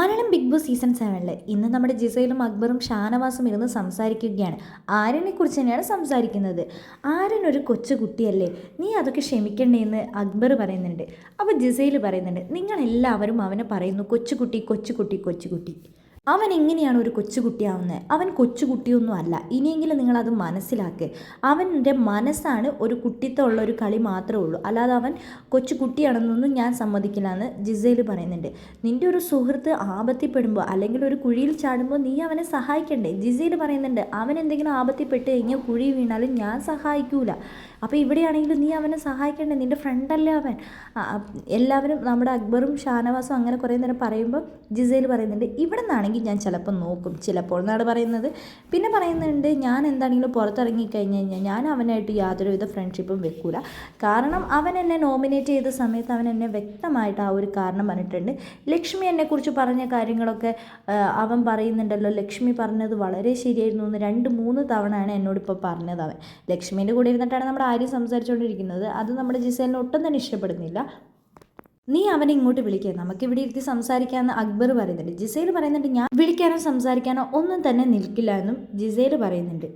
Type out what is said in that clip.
Malayalam big boss season സെവനിൽ ഇന്ന് നമ്മുടെ ജിസയിലും അക്ബറും ഷാനവാസും ഇരുന്ന് സംസാരിക്കുകയാണ്. ആര്യനെ കുറിച്ച് തന്നെയാണ് സംസാരിക്കുന്നത്. ആര്യൻ ഒരു കൊച്ചുകുട്ടിയല്ലേ നീ അതൊക്കെ ക്ഷമിക്കണ്ടേന്ന് അക്ബർ പറയുന്നുണ്ട്. അപ്പോൾ ജിസയിൽ പറയുന്നുണ്ട് നിങ്ങളെല്ലാവരും അവനെ പറയുന്നു കൊച്ചുകുട്ടി കൊച്ചുകുട്ടി കൊച്ചുകുട്ടി അവൻ എങ്ങനെയാണ് ഒരു കൊച്ചുകുട്ടിയാവുന്നത് അവൻ കൊച്ചുകുട്ടിയൊന്നും അല്ല ഇനിയെങ്കിലും നിങ്ങളത് മനസ്സിലാക്കുക അവന്റെ മനസ്സാണ് ഒരു കുട്ടിത്തമുള്ള ഒരു കളി മാത്രമേ ഉള്ളൂ. അല്ലാതെ അവൻ കൊച്ചുകുട്ടിയാണെന്നൊന്നും ഞാൻ സമ്മതിക്കില്ല എന്ന് ജിസയിൽ പറയുന്നുണ്ട്. നിന്റെ ഒരു സുഹൃത്ത് ആപത്തിപ്പെടുമ്പോൾ അല്ലെങ്കിൽ ഒരു കുഴിയിൽ ചാടുമ്പോൾ നീ അവനെ സഹായിക്കണ്ടേ? ജിസയിൽ പറയുന്നുണ്ട് അവൻ എന്തെങ്കിലും ആപത്തിപ്പെട്ട് കഴിഞ്ഞാൽ കുഴി വീണാലും ഞാൻ സഹായിക്കൂല. അപ്പോൾ ഇവിടെയാണെങ്കിലും നീ അവനെ സഹായിക്കണ്ടേ? നിന്റെ ഫ്രണ്ടല്ലേ അവൻ. എല്ലാവരും നമ്മുടെ അക്ബറും ഷാനവാസും അങ്ങനെ കുറേ നേരം പറയുമ്പോൾ ജിസയിൽ പറയുന്നുണ്ട് ഇവിടെ നിന്നാണെങ്കിൽ ഞാൻ ചിലപ്പോൾ നോക്കും. ചിലപ്പോൾ എന്നാണ് പറയുന്നത്? പിന്നെ പറയുന്നുണ്ട് ഞാൻ എന്താണെങ്കിലും പുറത്തിറങ്ങി കഴിഞ്ഞ് കഴിഞ്ഞാൽ ഞാൻ അവനായിട്ട് യാതൊരുവിധ ഫ്രണ്ട്ഷിപ്പും വെക്കൂല. കാരണം അവൻ എന്നെ നോമിനേറ്റ് ചെയ്ത സമയത്ത് അവൻ എന്നെ വ്യക്തമായിട്ട് ആ ഒരു കാരണം പറഞ്ഞിട്ടുണ്ട്. ലക്ഷ്മി എന്നെക്കുറിച്ച് പറഞ്ഞ കാര്യങ്ങളൊക്കെ അവൻ പറയുന്നുണ്ടല്ലോ. ലക്ഷ്മി പറഞ്ഞത് വളരെ ശരിയായിരുന്നു എന്ന് രണ്ട് മൂന്ന് തവണയാണ് എന്നോട് ഇപ്പോൾ പറഞ്ഞത് അവൻ. ലക്ഷ്മീന്റെ കൂടെ ഇരുന്നിട്ടാണ് നമ്മൾ ആര്യം സംസാരിച്ചുകൊണ്ടിരിക്കുന്നത്. അത് നമ്മുടെ ജിസേലിനെ ഒട്ടും തന്നെ ഇഷ്ടപ്പെടുന്നില്ല. നീ അവനെ ഇങ്ങോട്ട് വിളിക്കുക നമുക്ക് ഇവിടെ ഇരുത്തി സംസാരിക്കാമെന്ന് അക്ബർ പറയുന്നുണ്ട്. ജിസേൽ പറയുന്നുണ്ട് ഞാൻ വിളിക്കാനോ സംസാരിക്കാനോ ഒന്നും തന്നെ നിൽക്കില്ല എന്നും ജിസേൽ പറയുന്നുണ്ട്.